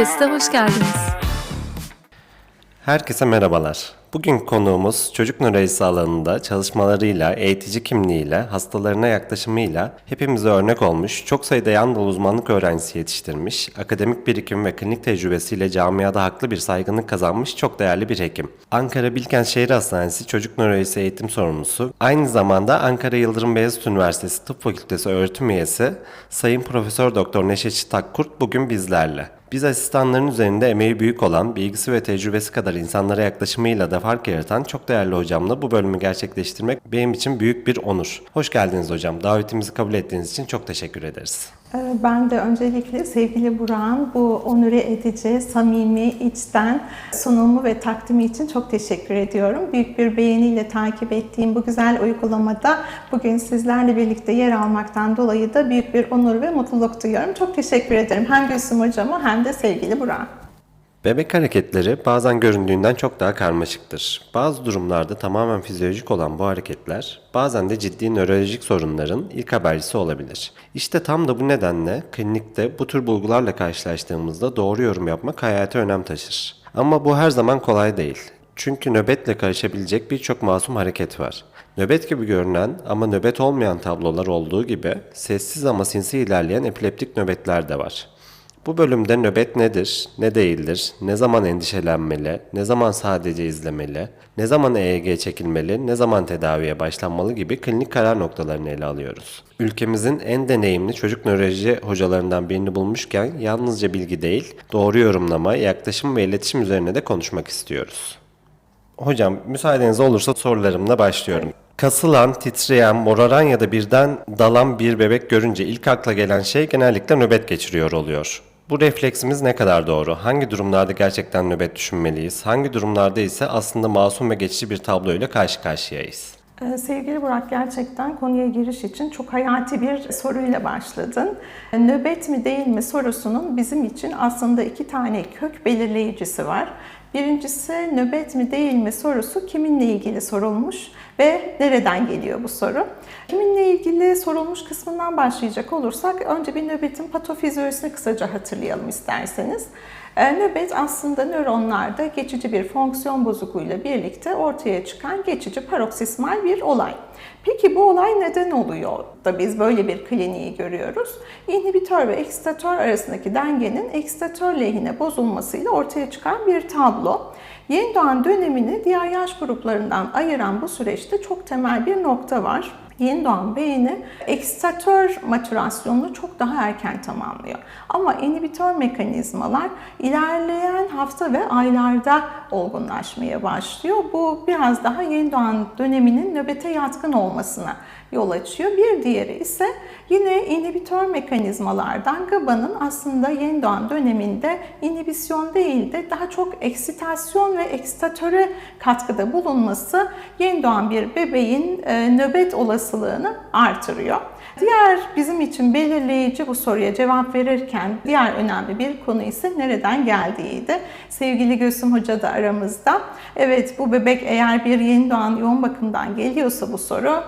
Podcast'a hoş geldiniz. Herkese merhabalar. Bugün konuğumuz çocuk nörolojisi alanında çalışmalarıyla, eğitici kimliğiyle, hastalarına yaklaşımıyla hepimize örnek olmuş, çok sayıda yan dal uzmanlık öğrencisi yetiştirmiş, akademik birikim ve klinik tecrübesiyle camiada haklı bir saygınlık kazanmış çok değerli bir hekim. Ankara Bilkent Şehir Hastanesi Çocuk Nörolojisi Eğitim Sorumlusu, aynı zamanda Ankara Yıldırım Beyazıt Üniversitesi Tıp Fakültesi öğretim üyesi Sayın Profesör Doktor Neşet Çıtakkurt bugün bizlerle. Biz asistanların üzerinde emeği büyük olan, bilgisi ve tecrübesi kadar insanlara yaklaşımıyla da fark yaratan çok değerli hocamla bu bölümü gerçekleştirmek benim için büyük bir onur. Hoş geldiniz hocam. Davetimizi kabul ettiğiniz için çok teşekkür ederiz. Ee, Ben de öncelikle sevgili Burak'ın bu onure edici, samimi, içten sunumu ve takdimi için çok teşekkür ediyorum. Büyük bir beğeniyle takip ettiğim bu güzel uygulamada bugün sizlerle birlikte yer almaktan dolayı da büyük bir onur ve mutluluk duyuyorum. Çok teşekkür ederim hem Gülsüm Hocama hem de sevgili Burak'a. Bebek hareketleri bazen göründüğünden çok daha karmaşıktır. Bazı durumlarda tamamen fizyolojik olan bu hareketler bazen de ciddi nörolojik sorunların ilk habercisi olabilir. İşte tam da bu nedenle klinikte bu tür bulgularla karşılaştığımızda doğru yorum yapmak hayati önem taşır. Ama bu her zaman kolay değil. Çünkü nöbetle karışabilecek birçok masum hareket var. Nöbet gibi görünen ama nöbet olmayan tablolar olduğu gibi sessiz ama sinsi ilerleyen epileptik nöbetler de var. Bu bölümde nöbet nedir, ne değildir, ne zaman endişelenmeli, ne zaman sadece izlemeli, ne zaman EEG çekilmeli, ne zaman tedaviye başlanmalı gibi klinik karar noktalarını ele alıyoruz. Ülkemizin en deneyimli çocuk nöroloji hocalarından birini bulmuşken yalnızca bilgi değil, doğru yorumlama, yaklaşım ve iletişim üzerine de konuşmak istiyoruz. Hocam müsaadeniz olursa sorularımla başlıyorum. Kasılan, titreyen, moraran ya da birden dalan bir bebek görünce ilk akla gelen şey genellikle nöbet geçiriyor oluyor. Bu refleksimiz ne kadar doğru? Hangi durumlarda gerçekten nöbet düşünmeliyiz? Hangi durumlarda ise aslında masum ve geçici bir tabloyla karşı karşıyayız? Ee, Sevgili Burak gerçekten konuya giriş için çok hayati bir soruyla başladın. Nöbet mi değil mi sorusunun bizim için aslında iki tane kök belirleyicisi var. Birincisi nöbet mi değil mi sorusu kiminle ilgili sorulmuş ve nereden geliyor bu soru? Kiminle ilgili sorulmuş kısmından başlayacak olursak önce bir nöbetin patofizyolojisini kısaca hatırlayalım isterseniz. E, Nöbet aslında nöronlarda geçici bir fonksiyon bozukluğuyla birlikte ortaya çıkan geçici paroksismal bir olay. Peki bu olay neden oluyor da biz böyle bir kliniği görüyoruz? İnhibitör ve eksitatör arasındaki dengenin eksitatör lehine bozulmasıyla ortaya çıkan bir tablo. Yeni doğan dönemini diğer yaş gruplarından ayıran bu süreçte çok temel bir nokta var yeni doğan beyni eksitatör matürasyonunu çok daha erken tamamlıyor. Ama inhibitör mekanizmalar ilerleyen hafta ve aylarda olgunlaşmaya başlıyor. Bu biraz daha yeni doğan döneminin nöbete yatkın olmasına yol açıyor. Bir diğeri ise yine inhibitör mekanizmalardan GABA'nın aslında yeni doğan döneminde inhibisyon değil de daha çok eksitasyon ve eksitatöre katkıda bulunması yeni doğan bir bebeğin e, nöbet olasılığını artırıyor. Diğer bizim için belirleyici bu soruya cevap verirken diğer önemli bir konu ise nereden geldiğiydi. Sevgili Gülsüm Hoca da aramızda. Evet bu bebek eğer bir yeni doğan yoğun bakımdan geliyorsa bu soru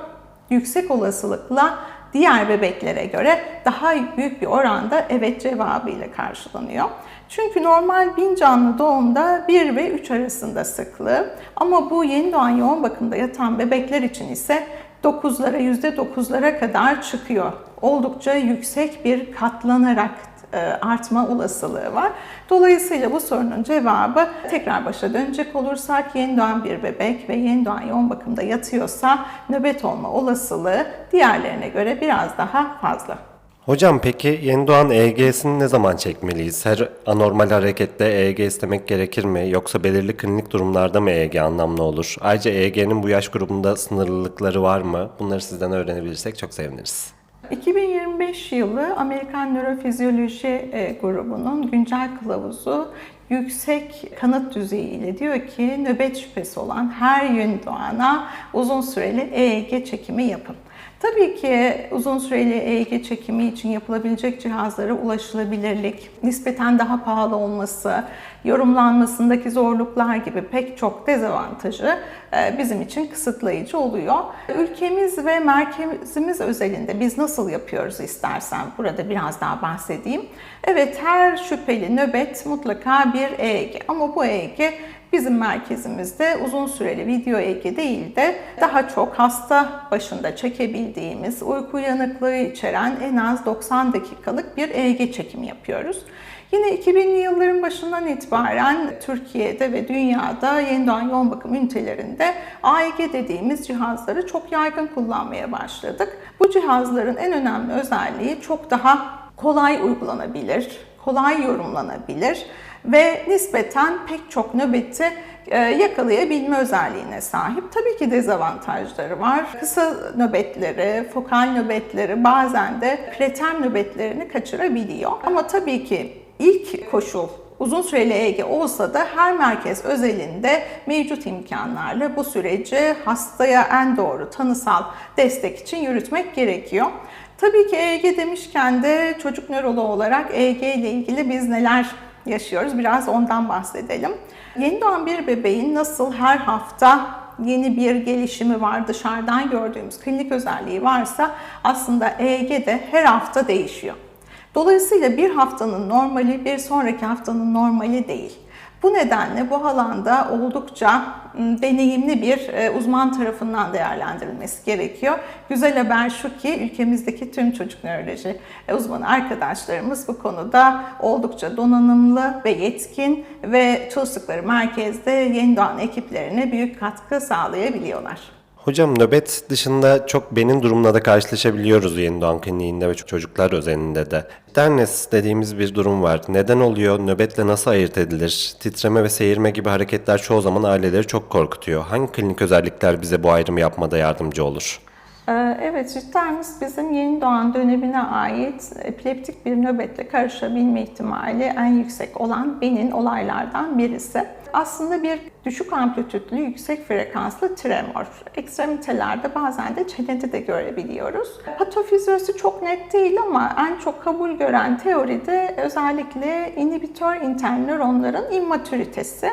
yüksek olasılıkla diğer bebeklere göre daha büyük bir oranda evet cevabıyla karşılanıyor. Çünkü normal bin canlı doğumda 1 ve 3 arasında sıklığı ama bu yeni doğan yoğun bakımda yatan bebekler için ise 9'lara %9'lara kadar çıkıyor. Oldukça yüksek bir katlanarak e, artma olasılığı var. Dolayısıyla bu sorunun cevabı tekrar başa dönecek olursak yeni doğan bir bebek ve yeni doğan yoğun bakımda yatıyorsa nöbet olma olasılığı diğerlerine göre biraz daha fazla. Hocam peki yeni doğan EEG'sini ne zaman çekmeliyiz? Her anormal harekette EEG istemek gerekir mi? Yoksa belirli klinik durumlarda mı EEG anlamlı olur? Ayrıca EEG'nin bu yaş grubunda sınırlılıkları var mı? Bunları sizden öğrenebilirsek çok seviniriz. 2025 yılı Amerikan Nörofizyoloji e, grubunun güncel kılavuzu yüksek kanıt düzeyi ile diyor ki nöbet şüphesi olan her yeni doğana uzun süreli EEG çekimi yapın. Tabii ki uzun süreli EEG çekimi için yapılabilecek cihazlara ulaşılabilirlik, nispeten daha pahalı olması, yorumlanmasındaki zorluklar gibi pek çok dezavantajı e, bizim için kısıtlayıcı oluyor. Ülkemiz ve merkezimiz özelinde biz nasıl yapıyoruz istersen burada biraz daha bahsedeyim. Evet her şüpheli nöbet mutlaka bir EEG ama bu EEG Bizim merkezimizde uzun süreli video EEG değil de daha çok hasta başında çekebildiğimiz uyku uyanıklığı içeren en az 90 dakikalık bir EEG çekimi yapıyoruz. Yine 2000'li yılların başından itibaren Türkiye'de ve dünyada yeni doğan yoğun bakım ünitelerinde AEG dediğimiz cihazları çok yaygın kullanmaya başladık. Bu cihazların en önemli özelliği çok daha kolay uygulanabilir, kolay yorumlanabilir ve nispeten pek çok nöbeti e, yakalayabilme özelliğine sahip. Tabii ki dezavantajları var. Kısa nöbetleri, fokal nöbetleri bazen de preterm nöbetlerini kaçırabiliyor. Ama tabii ki ilk koşul uzun süreli EEG olsa da her merkez özelinde mevcut imkanlarla bu süreci hastaya en doğru tanısal destek için yürütmek gerekiyor. Tabii ki EEG demişken de çocuk nöroloğu olarak EEG ile ilgili biz neler yaşıyoruz biraz ondan bahsedelim. Yeni doğan bir bebeğin nasıl her hafta yeni bir gelişimi var, dışarıdan gördüğümüz klinik özelliği varsa aslında EEG de her hafta değişiyor. Dolayısıyla bir haftanın normali bir sonraki haftanın normali değil. Bu nedenle bu alanda oldukça deneyimli bir e, uzman tarafından değerlendirilmesi gerekiyor. Güzel haber şu ki ülkemizdeki tüm çocuk nöroloji e, uzmanı arkadaşlarımız bu konuda oldukça donanımlı ve yetkin ve çalıştıkları merkezde yeni doğan ekiplerine büyük katkı sağlayabiliyorlar. Hocam nöbet dışında çok benim durumla da karşılaşabiliyoruz yeni doğan kliniğinde ve çocuklar özelinde de. Dernes dediğimiz bir durum var. Neden oluyor? Nöbetle nasıl ayırt edilir? Titreme ve seyirme gibi hareketler çoğu zaman aileleri çok korkutuyor. Hangi klinik özellikler bize bu ayrımı yapmada yardımcı olur? Ee, Evet, Rittermus bizim yeni doğan dönemine ait epileptik bir nöbetle karışabilme ihtimali en yüksek olan benin olaylardan birisi. Aslında bir düşük amplitüdlü, yüksek frekanslı tremor. Ekstremitelerde bazen de çenede de görebiliyoruz. Patofizyolojisi çok net değil ama en çok kabul gören teoride özellikle inhibitör intern nöronların immatüritesi.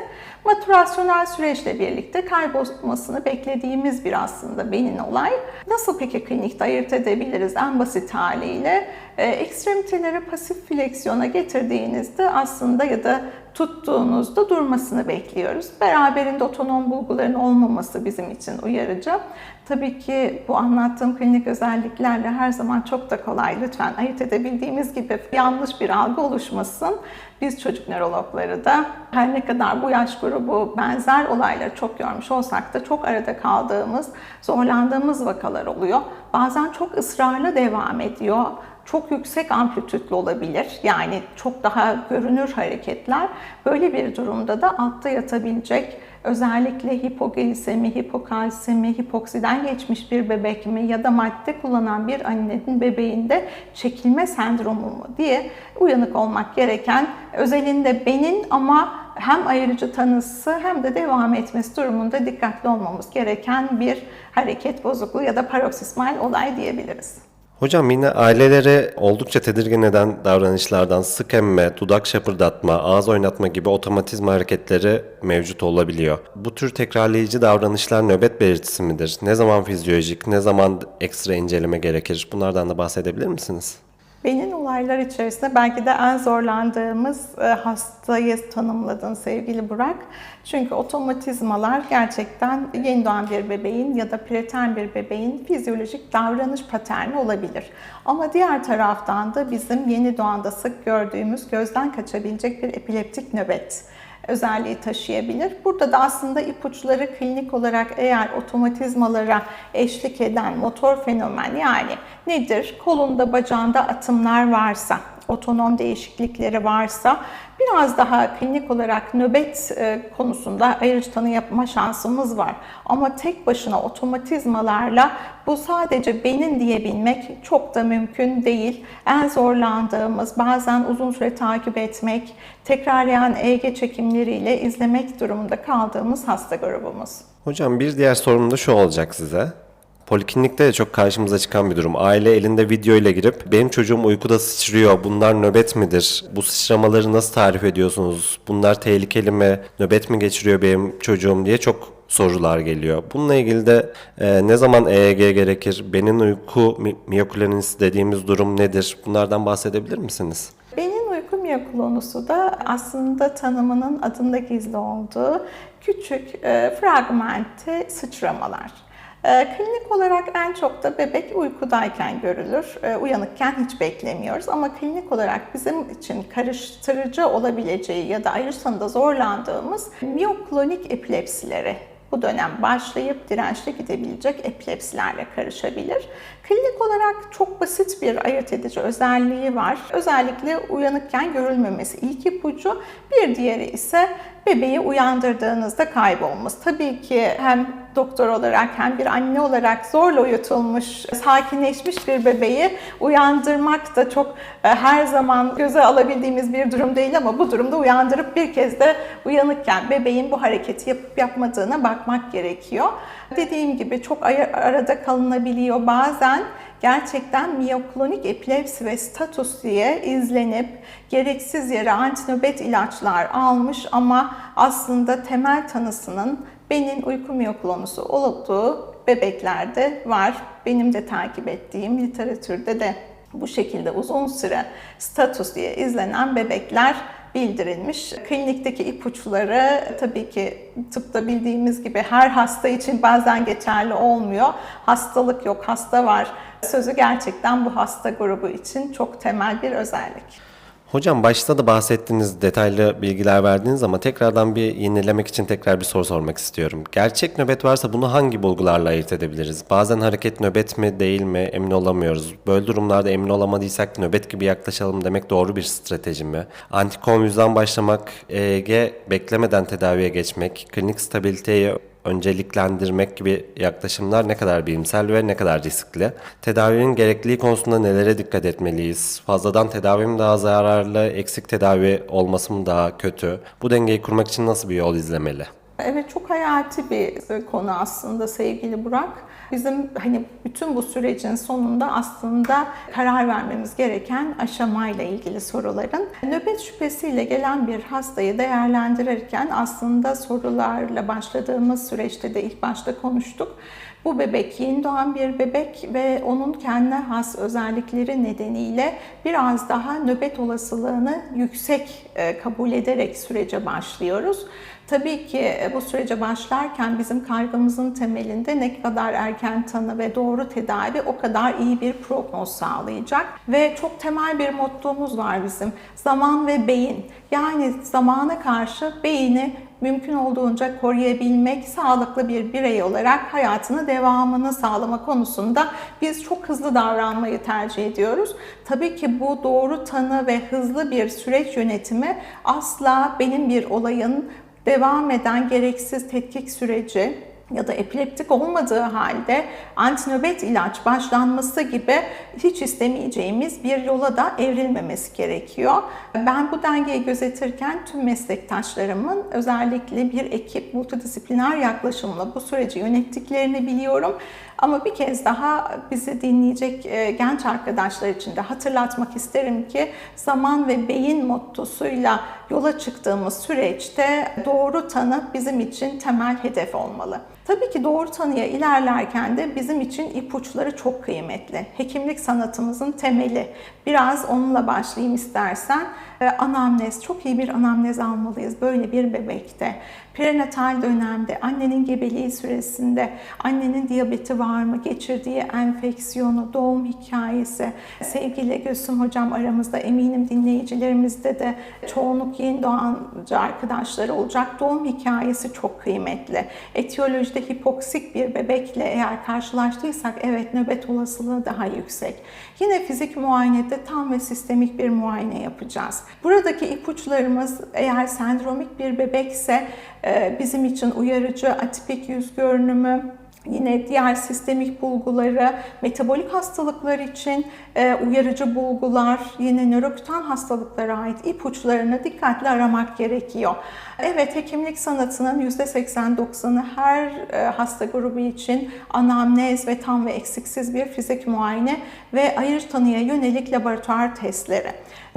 Maturasyonel süreçle birlikte kaybolmasını beklediğimiz bir aslında beyin olay. Nasıl peki klinikte ayırt edebiliriz en basit haliyle? E, ekstremiteleri pasif fleksiyona getirdiğinizde aslında ya da tuttuğunuzda durmasını bekliyoruz. Beraberinde otonom bulguların olmaması bizim için uyarıcı. Tabii ki bu anlattığım klinik özelliklerle her zaman çok da kolay. Lütfen ayırt edebildiğimiz gibi yanlış bir algı oluşmasın. Biz çocuk nörologları da her ne kadar bu yaş grubu benzer olayları çok görmüş olsak da çok arada kaldığımız, zorlandığımız vakalar oluyor. Bazen çok ısrarla devam ediyor çok yüksek amplitüdlü olabilir. Yani çok daha görünür hareketler. Böyle bir durumda da altta yatabilecek özellikle hipoglisemi, hipokalsemi, hipoksiden geçmiş bir bebek mi ya da madde kullanan bir annenin bebeğinde çekilme sendromu mu diye uyanık olmak gereken özelinde benin ama hem ayrıcı tanısı hem de devam etmesi durumunda dikkatli olmamız gereken bir hareket bozukluğu ya da paroksismal olay diyebiliriz. Hocam yine aileleri oldukça tedirgin eden davranışlardan sık emme, dudak şapırdatma, ağız oynatma gibi otomatizma hareketleri mevcut olabiliyor. Bu tür tekrarlayıcı davranışlar nöbet belirtisi midir? Ne zaman fizyolojik, ne zaman ekstra inceleme gerekir? Bunlardan da bahsedebilir misiniz? Benim olaylar içerisinde belki de en zorlandığımız e, hastayı tanımladın sevgili Burak. Çünkü otomatizmalar gerçekten yeni doğan bir bebeğin ya da preterm bir bebeğin fizyolojik davranış paterni olabilir. Ama diğer taraftan da bizim yeni doğanda sık gördüğümüz gözden kaçabilecek bir epileptik nöbet özelliği taşıyabilir. Burada da aslında ipuçları klinik olarak eğer otomatizmalara eşlik eden motor fenomen yani nedir? Kolunda bacağında atımlar varsa, otonom değişiklikleri varsa biraz daha klinik olarak nöbet e, konusunda ayrıcı tanı yapma şansımız var. Ama tek başına otomatizmalarla bu sadece benim diyebilmek çok da mümkün değil. En zorlandığımız bazen uzun süre takip etmek, tekrarlayan EEG çekimleriyle izlemek durumunda kaldığımız hasta grubumuz. Hocam bir diğer sorum da şu olacak size. Poliklinikte de çok karşımıza çıkan bir durum. Aile elinde video ile girip benim çocuğum uykuda sıçrıyor. Bunlar nöbet midir? Bu sıçramaları nasıl tarif ediyorsunuz? Bunlar tehlikeli mi? Nöbet mi geçiriyor benim çocuğum diye çok sorular geliyor. Bununla ilgili de e, ne zaman EEG gerekir? Benim uyku mi- miyoklonisi dediğimiz durum nedir? Bunlardan bahsedebilir misiniz? Beyin uyku miyoklonusu da aslında tanımının adında gizli olduğu küçük e, fragmente sıçramalar. E, klinik olarak en çok da bebek uykudayken görülür. E, uyanıkken hiç beklemiyoruz ama klinik olarak bizim için karıştırıcı olabileceği ya da ayırsanında zorlandığımız miyoklonik epilepsileri bu dönem başlayıp dirençli gidebilecek epilepsilerle karışabilir. Klinik olarak çok basit bir ayırt edici özelliği var. Özellikle uyanıkken görülmemesi ilk ipucu. Bir diğeri ise bebeği uyandırdığınızda kaybolması. Tabii ki hem doktor olarak hem bir anne olarak zorla uyutulmuş, sakinleşmiş bir bebeği uyandırmak da çok e, her zaman göze alabildiğimiz bir durum değil ama bu durumda uyandırıp bir kez de uyanıkken bebeğin bu hareketi yapıp yapmadığına bakmak gerekiyor. Dediğim gibi çok arada kalınabiliyor. Bazen gerçekten miyoklonik epilepsi ve status diye izlenip gereksiz yere antinöbet ilaçlar almış ama aslında temel tanısının benin uyku miyoklonusu olduğu bebeklerde var. Benim de takip ettiğim literatürde de bu şekilde uzun süre status diye izlenen bebekler bildirilmiş. Klinikteki ipuçları tabii ki tıpta bildiğimiz gibi her hasta için bazen geçerli olmuyor. Hastalık yok, hasta var. Sözü gerçekten bu hasta grubu için çok temel bir özellik. Hocam başta da bahsettiğiniz detaylı bilgiler verdiniz ama tekrardan bir yenilemek için tekrar bir soru sormak istiyorum. Gerçek nöbet varsa bunu hangi bulgularla ayırt edebiliriz? Bazen hareket nöbet mi değil mi emin olamıyoruz. Böyle durumlarda emin olamadıysak nöbet gibi yaklaşalım demek doğru bir strateji mi? Antikonvüzdan başlamak, EEG beklemeden tedaviye geçmek, klinik stabiliteyi önceliklendirmek gibi yaklaşımlar ne kadar bilimsel ve ne kadar riskli? Tedavinin gerekliliği konusunda nelere dikkat etmeliyiz? Fazladan tedavi mi daha zararlı, eksik tedavi olması mı daha kötü? Bu dengeyi kurmak için nasıl bir yol izlemeli? Evet çok hayati bir konu aslında sevgili Burak. Bizim hani bütün bu sürecin sonunda aslında karar vermemiz gereken aşamayla ilgili soruların. Nöbet şüphesiyle gelen bir hastayı değerlendirirken aslında sorularla başladığımız süreçte de ilk başta konuştuk. Bu bebek yeni doğan bir bebek ve onun kendine has özellikleri nedeniyle biraz daha nöbet olasılığını yüksek e, kabul ederek sürece başlıyoruz. Tabii ki e, bu sürece başlarken bizim kaygımızın temelinde ne kadar erken tanı ve doğru tedavi o kadar iyi bir prognoz sağlayacak. Ve çok temel bir mottomuz var bizim. Zaman ve beyin. Yani zamana karşı beyni mümkün olduğunca koruyabilmek, sağlıklı bir birey olarak hayatını devamını sağlama konusunda biz çok hızlı davranmayı tercih ediyoruz. Tabii ki bu doğru tanı ve hızlı bir süreç yönetimi asla benim bir olayın devam eden gereksiz tetkik süreci ya da epileptik olmadığı halde antinöbet ilaç başlanması gibi hiç istemeyeceğimiz bir yola da evrilmemesi gerekiyor. Ben bu dengeyi gözetirken tüm meslektaşlarımın özellikle bir ekip multidisipliner yaklaşımla bu süreci yönettiklerini biliyorum. Ama bir kez daha bizi dinleyecek e, genç arkadaşlar için de hatırlatmak isterim ki zaman ve beyin mottosuyla yola çıktığımız süreçte doğru tanı bizim için temel hedef olmalı. Tabii ki doğru tanıya ilerlerken de bizim için ipuçları çok kıymetli. Hekimlik sanatımızın temeli. Biraz onunla başlayayım istersen. Ee, Anamnez, çok iyi bir anamnez almalıyız böyle bir bebekte. Prenatal dönemde, annenin gebeliği süresinde, annenin diyabeti var mı, geçirdiği enfeksiyonu, doğum hikayesi. Sevgili Gülsüm Hocam aramızda eminim dinleyicilerimizde de çoğunluk yeni doğancı arkadaşları olacak. Doğum hikayesi çok kıymetli. Etiyolojide hipoksik bir bebekle eğer karşılaştıysak evet nöbet olasılığı daha yüksek. Yine fizik muayenede tam ve sistemik bir muayene yapacağız. Buradaki ipuçlarımız eğer sendromik bir bebekse e, bizim için uyarıcı atipik yüz görünümü, Yine diğer sistemik bulguları, metabolik hastalıklar için e, uyarıcı bulgular, yine nörokütan hastalıklara ait ipuçlarını dikkatli aramak gerekiyor. Evet, hekimlik sanatının %80-90'ı her e, hasta grubu için anamnez ve tam ve eksiksiz bir fizik muayene ve ayırt tanıya yönelik laboratuvar testleri.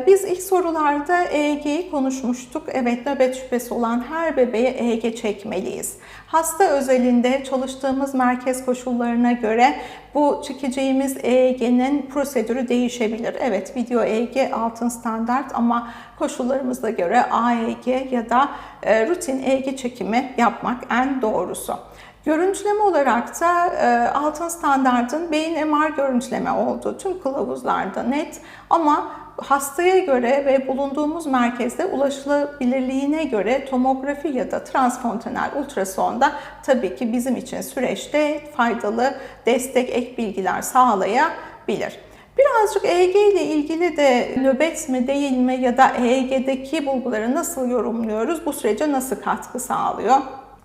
Biz ilk sorularda EEG'yi konuşmuştuk. Evet, nöbet şüphesi olan her bebeğe EEG çekmeliyiz. Hasta özelinde çalıştığımız merkez koşullarına göre bu çekeceğimiz EEG'nin prosedürü değişebilir. Evet, video EEG altın standart ama koşullarımıza göre AEG ya da e, rutin EEG çekimi yapmak en doğrusu. Görüntüleme olarak da e, altın standartın beyin MR görüntüleme olduğu tüm kılavuzlarda net ama hastaya göre ve bulunduğumuz merkezde ulaşılabilirliğine göre tomografi ya da transfontanel ultrasonda tabii ki bizim için süreçte faydalı destek ek bilgiler sağlayabilir. Birazcık EEG ile ilgili de nöbet mi değil mi ya da EEG'deki bulguları nasıl yorumluyoruz, bu sürece nasıl katkı sağlıyor?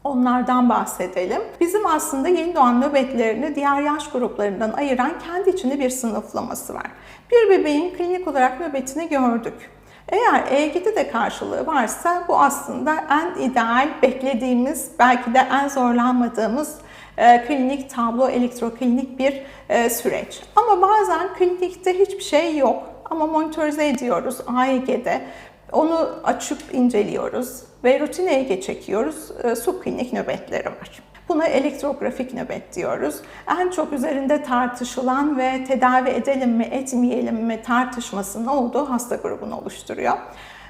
Onlardan bahsedelim. Bizim aslında yeni doğan nöbetlerini diğer yaş gruplarından ayıran kendi içinde bir sınıflaması var. Bir bebeğin klinik olarak nöbetini gördük. Eğer EEG'de de karşılığı varsa bu aslında en ideal beklediğimiz, belki de en zorlanmadığımız e, klinik tablo, elektroklinik bir e, süreç. Ama bazen klinikte hiçbir şey yok ama monitörize ediyoruz AEG'de. Onu açıp inceliyoruz ve rutin EEG çekiyoruz. E, subklinik nöbetleri var. Buna elektrografik nöbet diyoruz. En çok üzerinde tartışılan ve tedavi edelim mi etmeyelim mi tartışmasının olduğu hasta grubunu oluşturuyor.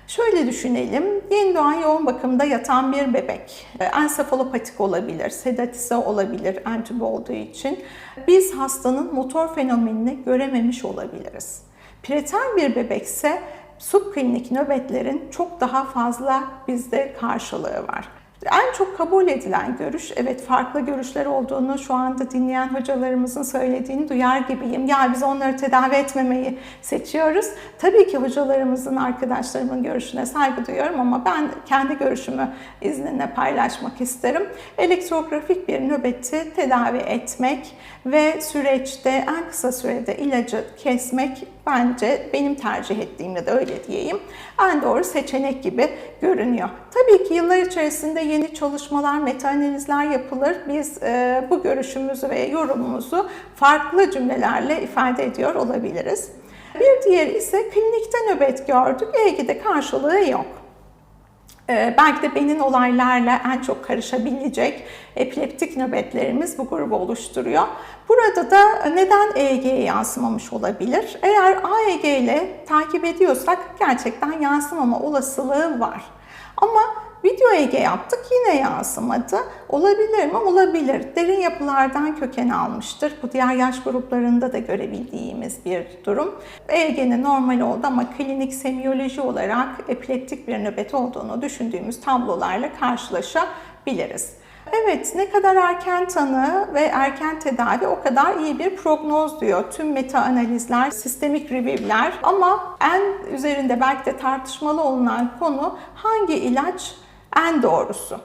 Şöyle düşünelim, yeni doğan yoğun bakımda yatan bir bebek. Ensefalopatik olabilir, sedatize olabilir entübe olduğu için. Biz hastanın motor fenomenini görememiş olabiliriz. Preter bir bebekse subklinik nöbetlerin çok daha fazla bizde karşılığı var. En çok kabul edilen görüş, evet farklı görüşler olduğunu şu anda dinleyen hocalarımızın söylediğini duyar gibiyim. Ya biz onları tedavi etmemeyi seçiyoruz. Tabii ki hocalarımızın, arkadaşlarımın görüşüne saygı duyuyorum ama ben kendi görüşümü izninle paylaşmak isterim. Elektrografik bir nöbeti tedavi etmek ve süreçte en kısa sürede ilacı kesmek bence benim tercih ettiğim ya da öyle diyeyim en doğru seçenek gibi görünüyor. Tabii ki yıllar içerisinde yeni çalışmalar, metaanalizler yapılır. Biz e, bu görüşümüzü ve yorumumuzu farklı cümlelerle ifade ediyor olabiliriz. Bir diğeri ise klinikte nöbet gördük, EEG'de karşılığı yok. Ee, belki de beyin olaylarla en çok karışabilecek epileptik nöbetlerimiz bu grubu oluşturuyor. Burada da neden EEG'ye yansımamış olabilir? Eğer AEG ile takip ediyorsak gerçekten yansımama olasılığı var. Ama Video EEG yaptık yine yansımadı. Olabilir mi? Olabilir. Derin yapılardan köken almıştır. Bu diğer yaş gruplarında da görebildiğimiz bir durum. EEG'nin normal oldu ama klinik semiyoloji olarak epileptik bir nöbet olduğunu düşündüğümüz tablolarla karşılaşabiliriz. Evet, ne kadar erken tanı ve erken tedavi o kadar iyi bir prognoz diyor tüm meta analizler, sistemik review'ler. Ama en üzerinde belki de tartışmalı olunan konu hangi ilaç en doğrusu?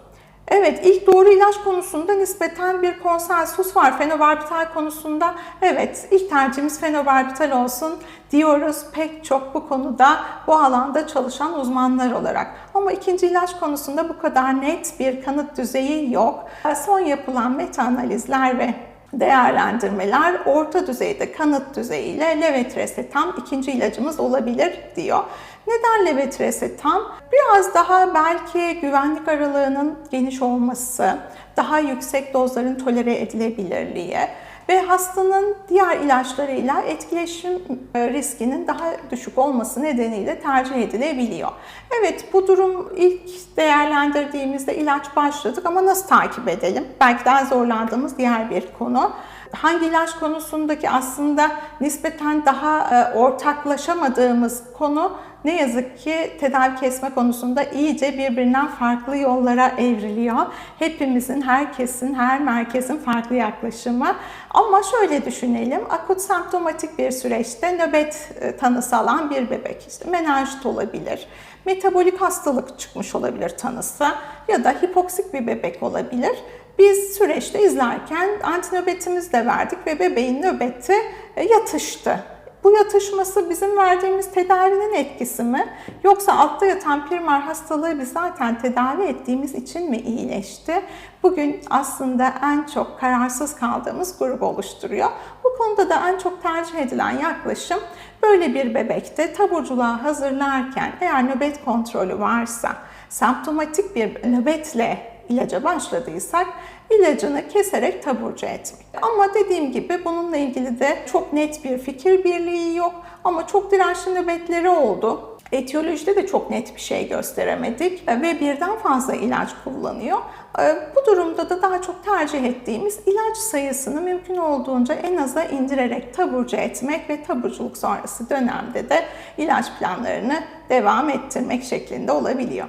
Evet, ilk doğru ilaç konusunda nispeten bir konsensus var. Fenobarbital konusunda evet ilk tercihimiz fenobarbital olsun diyoruz pek çok bu konuda bu alanda çalışan uzmanlar olarak. Ama ikinci ilaç konusunda bu kadar net bir kanıt düzeyi yok. Son yapılan meta analizler ve değerlendirmeler orta düzeyde kanıt düzeyiyle levetresetam ikinci ilacımız olabilir diyor. Neden levetresetam? Biraz daha belki güvenlik aralığının geniş olması, daha yüksek dozların tolere edilebilirliği ve hastanın diğer ilaçlarıyla etkileşim riskinin daha düşük olması nedeniyle tercih edilebiliyor. Evet bu durum ilk değerlendirdiğimizde ilaç başladık ama nasıl takip edelim? Belki daha zorlandığımız diğer bir konu hangi ilaç konusundaki aslında nispeten daha ortaklaşamadığımız konu ne yazık ki tedavi kesme konusunda iyice birbirinden farklı yollara evriliyor. Hepimizin, herkesin, her merkezin farklı yaklaşımı. Ama şöyle düşünelim, akut semptomatik bir süreçte nöbet tanısı alan bir bebek, işte menenjit olabilir, metabolik hastalık çıkmış olabilir tanısı ya da hipoksik bir bebek olabilir. Biz süreçte izlerken antinöbetimizi de verdik ve bebeğin nöbeti e, yatıştı. Bu yatışması bizim verdiğimiz tedavinin etkisi mi? Yoksa altta yatan primer hastalığı biz zaten tedavi ettiğimiz için mi iyileşti? Bugün aslında en çok kararsız kaldığımız grubu oluşturuyor. Bu konuda da en çok tercih edilen yaklaşım böyle bir bebekte taburculuğa hazırlarken eğer nöbet kontrolü varsa, semptomatik bir nöbetle ilaca başladıysak ilacını keserek taburcu etmek. Ama dediğim gibi bununla ilgili de çok net bir fikir birliği yok ama çok dirençli nöbetleri oldu. Etiyolojide de çok net bir şey gösteremedik ve birden fazla ilaç kullanıyor. Ee, Bu durumda da daha çok tercih ettiğimiz ilaç sayısını mümkün olduğunca en aza indirerek taburcu etmek ve taburculuk sonrası dönemde de ilaç planlarını devam ettirmek şeklinde olabiliyor.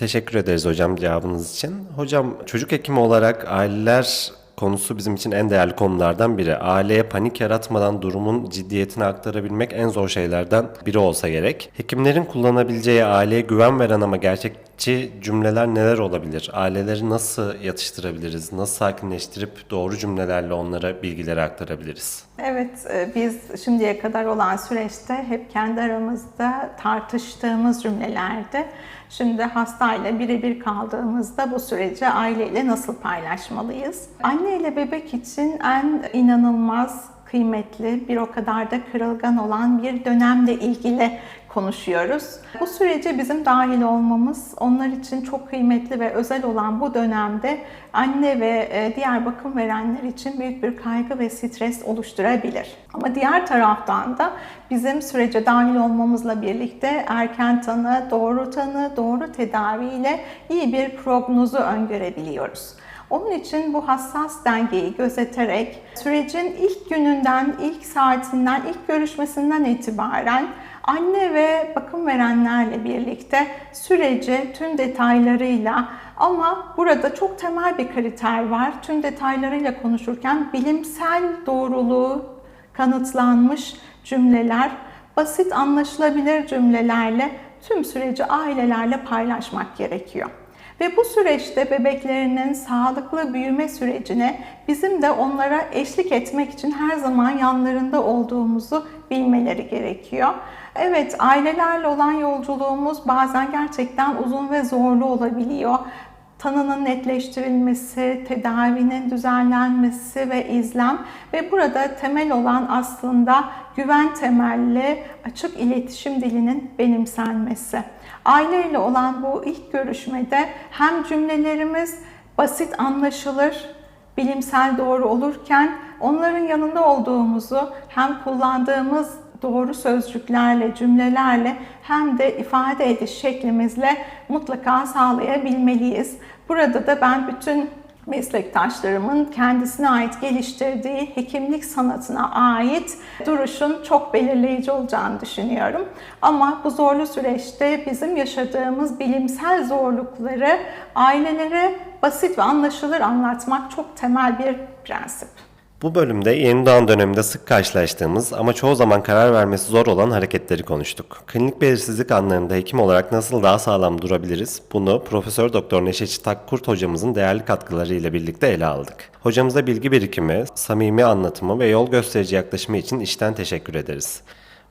Teşekkür ederiz hocam cevabınız için. Hocam çocuk hekimi olarak aileler konusu bizim için en değerli konulardan biri. Aileye panik yaratmadan durumun ciddiyetini aktarabilmek en zor şeylerden biri olsa gerek. Hekimlerin kullanabileceği aileye güven veren ama gerçekçi cümleler neler olabilir? Aileleri nasıl yatıştırabiliriz? Nasıl sakinleştirip doğru cümlelerle onlara bilgileri aktarabiliriz? Evet, e, biz şimdiye kadar olan süreçte hep kendi aramızda tartıştığımız cümlelerdi. Şimdi hastayla birebir kaldığımızda bu süreci aileyle nasıl paylaşmalıyız? Anne ile bebek için en inanılmaz kıymetli, bir o kadar da kırılgan olan bir dönemle ilgili konuşuyoruz. Bu sürece bizim dahil olmamız onlar için çok kıymetli ve özel olan bu dönemde anne ve e, diğer bakım verenler için büyük bir kaygı ve stres oluşturabilir. Ama diğer taraftan da bizim sürece dahil olmamızla birlikte erken tanı, doğru tanı, doğru tedaviyle iyi bir prognozu öngörebiliyoruz. Onun için bu hassas dengeyi gözeterek sürecin ilk gününden, ilk saatinden, ilk görüşmesinden itibaren anne ve bakım verenlerle birlikte süreci tüm detaylarıyla ama burada çok temel bir kriter var. Tüm detaylarıyla konuşurken bilimsel doğruluğu kanıtlanmış cümleler, basit anlaşılabilir cümlelerle tüm süreci ailelerle paylaşmak gerekiyor. Ve bu süreçte bebeklerinin sağlıklı büyüme sürecine bizim de onlara eşlik etmek için her zaman yanlarında olduğumuzu bilmeleri gerekiyor. Evet, ailelerle olan yolculuğumuz bazen gerçekten uzun ve zorlu olabiliyor tanının netleştirilmesi, tedavinin düzenlenmesi ve izlem ve burada temel olan aslında güven temelli açık iletişim dilinin benimsenmesi. Aileyle olan bu ilk görüşmede hem cümlelerimiz basit anlaşılır, bilimsel doğru olurken onların yanında olduğumuzu hem kullandığımız doğru sözcüklerle, cümlelerle hem de ifade ediş şeklimizle mutlaka sağlayabilmeliyiz. Burada da ben bütün meslektaşlarımın kendisine ait geliştirdiği hekimlik sanatına ait duruşun çok belirleyici olacağını düşünüyorum. Ama bu zorlu süreçte bizim yaşadığımız bilimsel zorlukları ailelere basit ve anlaşılır anlatmak çok temel bir prensip. Bu bölümde yeni doğan döneminde sık karşılaştığımız ama çoğu zaman karar vermesi zor olan hareketleri konuştuk. Klinik belirsizlik anlarında hekim olarak nasıl daha sağlam durabiliriz? Bunu Profesör Doktor Neşet Takkurt hocamızın değerli katkıları ile birlikte ele aldık. Hocamıza bilgi birikimi, samimi anlatımı ve yol gösterici yaklaşımı için içten teşekkür ederiz.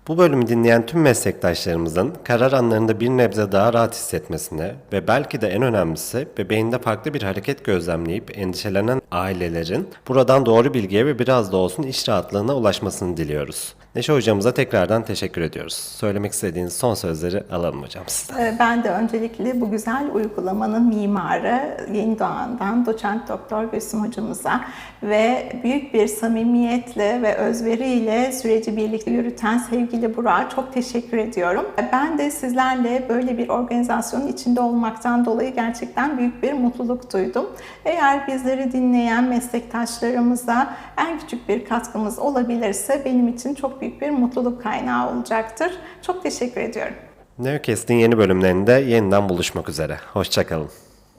Bu bölümü dinleyen tüm meslektaşlarımızın karar anlarında bir nebze daha rahat hissetmesine ve belki de en önemlisi bebeğinde farklı bir hareket gözlemleyip endişelenen ailelerin buradan doğru bilgiye ve biraz da olsun iş rahatlığına ulaşmasını diliyoruz. Neşe hocamıza tekrardan teşekkür ediyoruz. Söylemek istediğiniz son sözleri alalım hocam sizden. Ee, Ben de öncelikle bu güzel uygulamanın mimarı Yeni Doğan'dan doçent doktor Gülsüm hocamıza ve büyük bir samimiyetle ve özveriyle süreci birlikte yürüten sevgili Burak'a çok teşekkür ediyorum. Ben de sizlerle böyle bir organizasyonun içinde olmaktan dolayı gerçekten büyük bir mutluluk duydum. Eğer bizleri dinleyen meslektaşlarımıza en küçük bir katkımız olabilirse benim için çok büyük bir mutluluk kaynağı olacaktır. Çok teşekkür ediyorum. Newcast'in yeni bölümlerinde yeniden buluşmak üzere. Hoşçakalın.